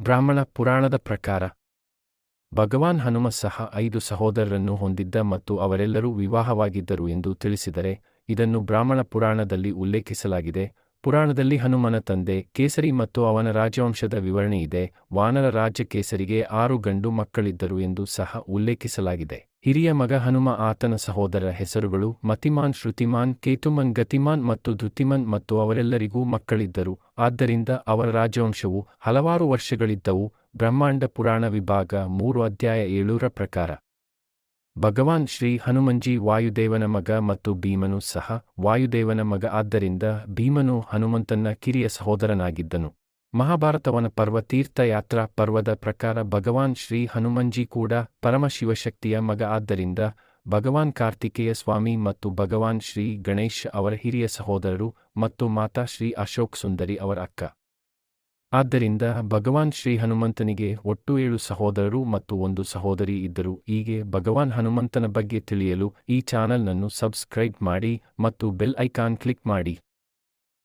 ಬ್ರಾಹ್ಮಣ ಪುರಾಣದ ಪ್ರಕಾರ, ಭಗವಾನ್ ಹನುಮ ಸಹ ಐದು ಸಹೋದರರನ್ನು ಹೊಂದಿದ್ದ ಮತ್ತು ಅವರೆಲ್ಲರೂ ವಿವಾಹವಾಗಿದ್ದರು ಎಂದು ತಿಳಿಸಿದರೆ ಇದನ್ನು ಬ್ರಾಹ್ಮಣ ಪುರಾಣದಲ್ಲಿ ಉಲ್ಲೇಖಿಸಲಾಗಿದೆ. ಪುರಾಣದಲ್ಲಿ ಹನುಮನ ತಂದೆ ಕೇಸರಿ ಮತ್ತು ಅವನ ರಾಜವಂಶದ ವಿವರಣೆ ಇದೆ. ವಾನರ ರಾಜ್ಯ ಕೇಸರಿಗೆ ಆರು ಗಂಡು ಮಕ್ಕಳಿದ್ದರು ಎಂದು ಸಹ ಉಲ್ಲೇಖಿಸಲಾಗಿದೆ. ಹಿರಿಯ ಮಗ ಹನುಮ ಆತನ ಸಹೋದರರ ಹೆಸರುಗಳು ಮತಿಮಾನ್, ಶ್ರುತಿಮಾನ್, ಕೇತುಮನ್, ಗತಿಮಾನ್ ಮತ್ತು ಧೃತಿಮನ್ ಮತ್ತು ಅವರೆಲ್ಲರಿಗೂ ಮಕ್ಕಳಿದ್ದರು. ಆದ್ದರಿಂದ ಅವರ ರಾಜವಂಶವು ಹಲವಾರು ವರ್ಷಗಳಿದ್ದವು. ಬ್ರಹ್ಮಾಂಡ ಪುರಾಣ ವಿಭಾಗ ಮೂರು ಅಧ್ಯಾಯ ಏಳೂರ ಪ್ರಕಾರ. ಭಗವಾನ್ ಶ್ರೀ ಹನುಮಂಜಿ ವಾಯುದೇವನ ಮಗ ಮತ್ತು ಭೀಮನು ಸಹ ವಾಯುದೇವನ ಮಗ ಆದ್ದರಿಂದ ಭೀಮನು ಹನುಮಂತನ ಕಿರಿಯ ಸಹೋದರನಾಗಿದ್ದನು. ಮಹಾಭಾರತವನ ಪರ್ವ ತೀರ್ಥಯಾತ್ರಾ ಪರ್ವದ ಪ್ರಕಾರ ಭಗವಾನ್ ಶ್ರೀ ಹನುಮಂಜಿ ಕೂಡ ಪರಮಶಿವಶಕ್ತಿಯ ಮಗ ಆದ್ದರಿಂದ ಭಗವಾನ್ ಕಾರ್ತಿಕೇಯ ಸ್ವಾಮಿ ಮತ್ತು ಭಗವಾನ್ ಶ್ರೀ ಗಣೇಶ್ ಅವರ ಹಿರಿಯ ಸಹೋದರರು ಮತ್ತು ಮಾತಾ ಶ್ರೀ ಅಶೋಕ್ ಸುಂದರಿ ಅವರ ಅಕ್ಕ. ಆದ್ದರಿಂದ ಭಗವಾನ್ ಶ್ರೀ ಹನುಮಂತನಿಗೆ ಒಟ್ಟು ಏಳು ಸಹೋದರರು ಮತ್ತು ಒಂದು ಸಹೋದರಿ ಇದ್ದರು. ಹೀಗೆ ಭಗವಾನ್ ಹನುಮಂತನ ಬಗ್ಗೆ ತಿಳಿಯಲು ಈ ಚಾನಲ್ನನ್ನು ಸಬ್ಸ್ಕ್ರೈಬ್ ಮಾಡಿ ಮತ್ತು ಬೆಲ್ ಐಕಾನ್ ಕ್ಲಿಕ್ ಮಾಡಿ.